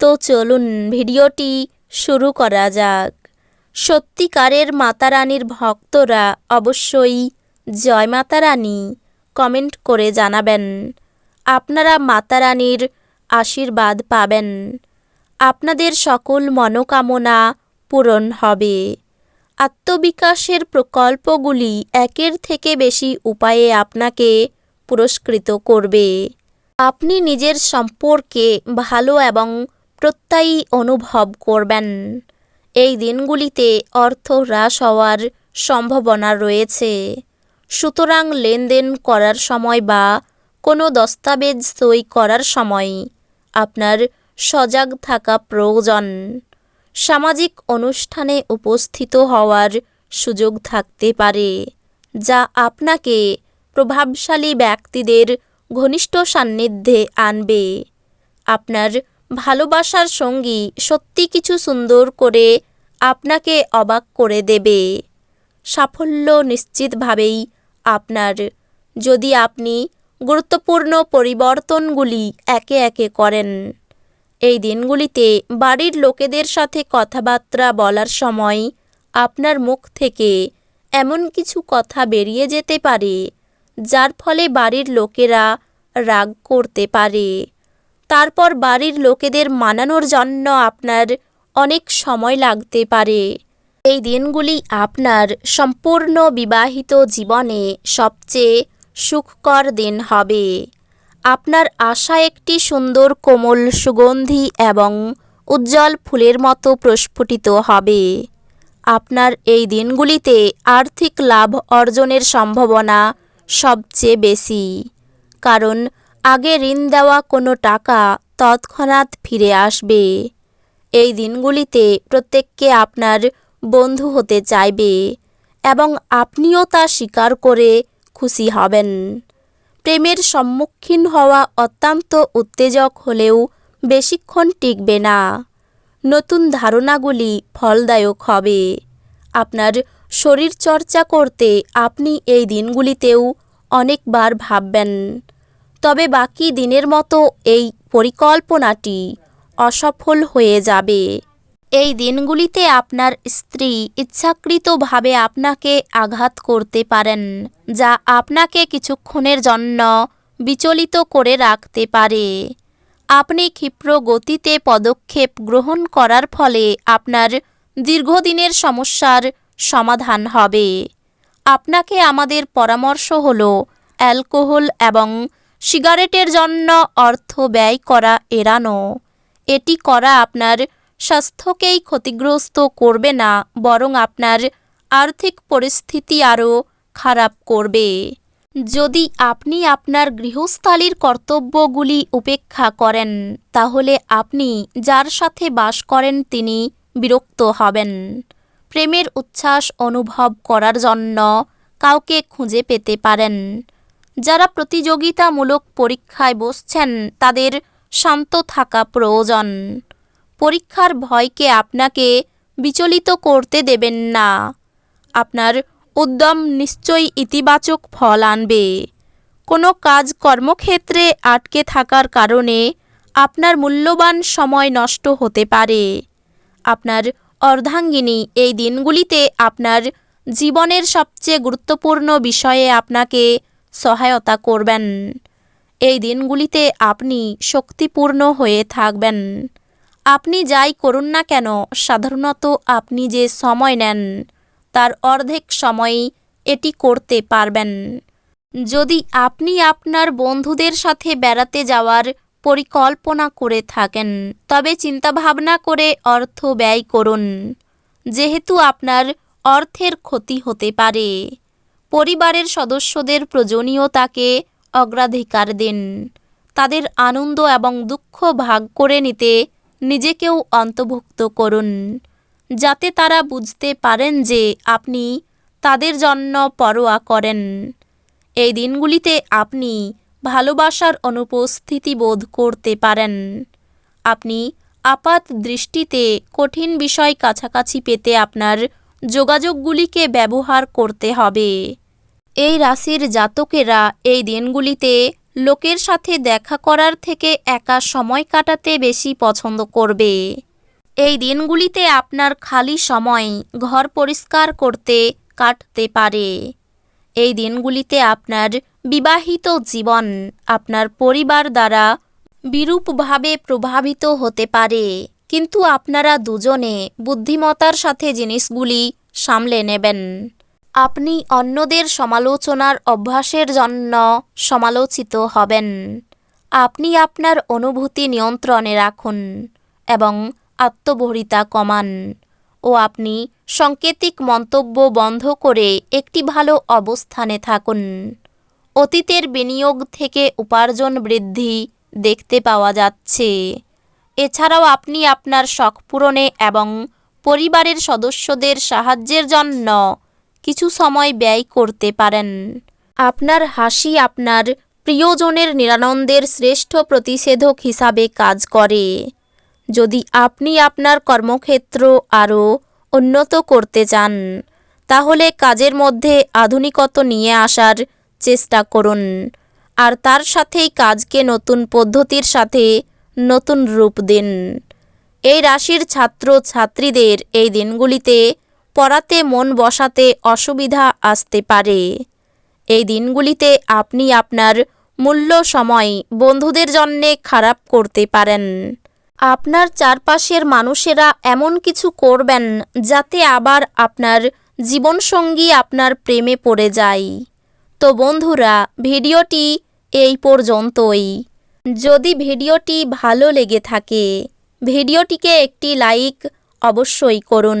তো চলুন ভিডিওটি শুরু করা যাক। সত্যিকারের মাতারানীর ভক্তরা অবশ্যই জয় মাতারানী কমেন্ট করে জানাবেন। আপনারা মাতারানীর আশীর্বাদ পাবেন। আপনাদের সকল মনোকামনা পূরণ হবে। আত্মবিকাশের প্রকল্পগুলি একের থেকে বেশি উপায়ে আপনাকে পুরস্কৃত করবে। আপনি নিজের সম্পর্কে ভালো এবং প্রত্যয়ী অনুভব করবেন। এই দিনগুলিতে অর্থ হ্রাস হওয়ার সম্ভাবনা রয়েছে। সুতরাং লেনদেন করার সময় বা কোনো দস্তাবেজ সই করার সময় আপনার সজাগ থাকা প্রয়োজন। সামাজিক অনুষ্ঠানে উপস্থিত হওয়ার সুযোগ থাকতে পারে, যা আপনাকে প্রভাবশালী ব্যক্তিদের ঘনিষ্ঠ সান্নিধ্যে আনবে। আপনার ভালোবাসার সঙ্গী সত্যি কিছু সুন্দর করে আপনাকে অবাক করে দেবে। সাফল্য নিশ্চিতভাবেই আপনার। যদি আপনি গুরুত্বপূর্ণ পরিবর্তনগুলি একে একে করেন, এই দিনগুলিতে বাড়ির লোকেদের সাথে কথাবার্তা বলার সময় আপনার মুখ থেকে এমন কিছু কথা বেরিয়ে যেতে পারে, যার ফলে বাড়ির লোকেরা রাগ করতে পারে। তারপর বাড়ির লোকেদের মানানোর জন্য আপনার অনেক সময় লাগতে পারে। এই দিনগুলি আপনার সম্পূর্ণ বিবাহিত জীবনে সবচেয়ে সুখকর দিন হবে। আপনার আশা একটি সুন্দর কোমল সুগন্ধি এবং উজ্জ্বল ফুলের মতো প্রস্ফুটিত হবে। আপনার এই দিনগুলিতে আর্থিক লাভ অর্জনের সম্ভাবনা সবচেয়ে বেশি। কারণ আগে ঋণ দেওয়া কোনো টাকা তৎক্ষণাৎ ফিরে আসবে। এই দিনগুলিতে প্রত্যেককে আপনার বন্ধু হতে চাইবে এবং আপনিও তা স্বীকার করে খুশি হবেন। প্রেমের সম্মুখীন হওয়া অত্যন্ত উত্তেজক হলেও বেশিক্ষণ টিকবে না। নতুন ধারণাগুলি ফলদায়ক হবে। আপনার শরীর চর্চা করতে আপনি এই দিনগুলিতেও অনেকবার ভাববেন। তবে বাকি দিনের মতো এই পরিকল্পনাটি অসফল হয়ে যাবে। এই দিনগুলিতে আপনার স্ত্রী ইচ্ছাকৃতভাবে আপনাকে আঘাত করতে পারেন, যা আপনাকে কিছুক্ষণের জন্য বিচলিত করে রাখতে পারে। আপনি ক্ষিপ্র গতিতে পদক্ষেপ গ্রহণ করার ফলে আপনার দীর্ঘদিনের সমস্যার সমাধান হবে। আপনাকে আমাদের পরামর্শ হল অ্যালকোহল এবং সিগারেটের জন্য অর্থ ব্যয় করা এড়ানো। এটি করা আপনার স্বাস্থ্যকেই ক্ষতিগ্রস্ত করবে না, বরং আপনার আর্থিক পরিস্থিতি আরও খারাপ করবে। যদি আপনি আপনার গৃহস্থালির কর্তব্যগুলি উপেক্ষা করেন, তাহলে আপনি যার সাথে বাস করেন তিনি বিরক্ত হবেন। প্রেমের উচ্ছ্বাস অনুভব করার জন্য কাউকে খুঁজে পেতে পারেন। যারা প্রতিযোগিতামূলক পরীক্ষায় বসছেন, তাদের শান্ত থাকা প্রয়োজন। পরীক্ষার ভয়কে আপনাকে বিচলিত করতে দেবেন না। আপনার উদ্যম নিশ্চয়ই ইতিবাচক ফল আনবে। কোনো কাজ কর্মক্ষেত্রে আটকে থাকার কারণে আপনার মূল্যবান সময় নষ্ট হতে পারে। আপনার অর্ধাঙ্গিনী এই দিনগুলিতে আপনার জীবনের সবচেয়ে গুরুত্বপূর্ণ বিষয়ে আপনাকে সহায়তা করবেন। এই দিনগুলিতে আপনি শক্তিপূর্ণ হয়ে থাকবেন। আপনি যাই করুন না কেন, সাধারণত আপনি যে সময় নেন, তার অর্ধেক সময়ই এটি করতে পারবেন। যদি আপনি আপনার বন্ধুদের সাথে বেড়াতে যাওয়ার পরিকল্পনা করে থাকেন, তবে চিন্তাভাবনা করে অর্থ ব্যয় করুন, যেহেতু আপনার অর্থের ক্ষতি হতে পারে। পরিবারের সদস্যদের প্রয়োজনীয়তাকে অগ্রাধিকার দিন। তাদের আনন্দ এবং দুঃখ ভাগ করে নিতে নিজেকেও অন্তর্ভুক্ত করুন, যাতে তারা বুঝতে পারেন যে আপনি তাদের জন্য পরোয়া করেন। এই দিনগুলিতে আপনি ভালোবাসার অনুপস্থিতি বোধ করতে পারেন। আপনি আপাত দৃষ্টিতে কঠিন বিষয় কাছাকাছি পেতে আপনার যোগাযোগগুলিকে ব্যবহার করতে হবে। এই রাশির জাতকেরা এই দিনগুলিতে লোকের সাথে দেখা করার থেকে একা সময় কাটাতে বেশি পছন্দ করবে। এই দিনগুলিতে আপনার খালি সময় ঘর পরিষ্কার করতে কাটতে পারে। এই দিনগুলিতে আপনার বিবাহিত জীবন আপনার পরিবার দ্বারা বিরূপভাবে প্রভাবিত হতে পারে। কিন্তু আপনারা দুজনে বুদ্ধিমতার সাথে জিনিসগুলি সামলে নেবেন। আপনি অন্যদের সমালোচনার অভ্যাসের জন্য সমালোচিত হবেন। আপনি আপনার অনুভূতি নিয়ন্ত্রণে রাখুন এবং আত্মবহিতা কমান ও আপনি সাংকেতিক মন্তব্য বন্ধ করে একটি ভালো অবস্থানে থাকুন। অতীতের বিনিয়োগ থেকে উপার্জন বৃদ্ধি দেখতে পাওয়া যাচ্ছে। এছাড়াও আপনি আপনার শখ পূরণে এবং পরিবারের সদস্যদের সাহায্যের জন্য কিছু সময় ব্যয় করতে পারেন। আপনার হাসি আপনার প্রিয়জনের নিরানন্দের শ্রেষ্ঠ প্রতিষেধক হিসাবে কাজ করে। যদি আপনি আপনার কর্মক্ষেত্র আরও উন্নত করতে চান, তাহলে কাজের মধ্যে আধুনিকত্ব নিয়ে আসার চেষ্টা করুন। আর তার সাথেই কাজকে নতুন পদ্ধতির সাথে নতুন রূপ দিন। এই রাশির ছাত্র ছাত্রীদের এই দিনগুলিতে পড়াতে, মন বসাতে অসুবিধা আসতে পারে। এই দিনগুলিতে আপনি আপনার মূল্য সময় বন্ধুদের জন্যে খারাপ করতে পারেন। আপনার চারপাশের মানুষেরা এমন কিছু করবেন যাতে আবার আপনার জীবনসঙ্গী আপনার প্রেমে পড়ে যায়। তো বন্ধুরা, ভিডিওটি এই পর্যন্তই। যদি ভিডিওটি ভালো লেগে থাকে, ভিডিওটিকে একটি লাইক অবশ্যই করুন।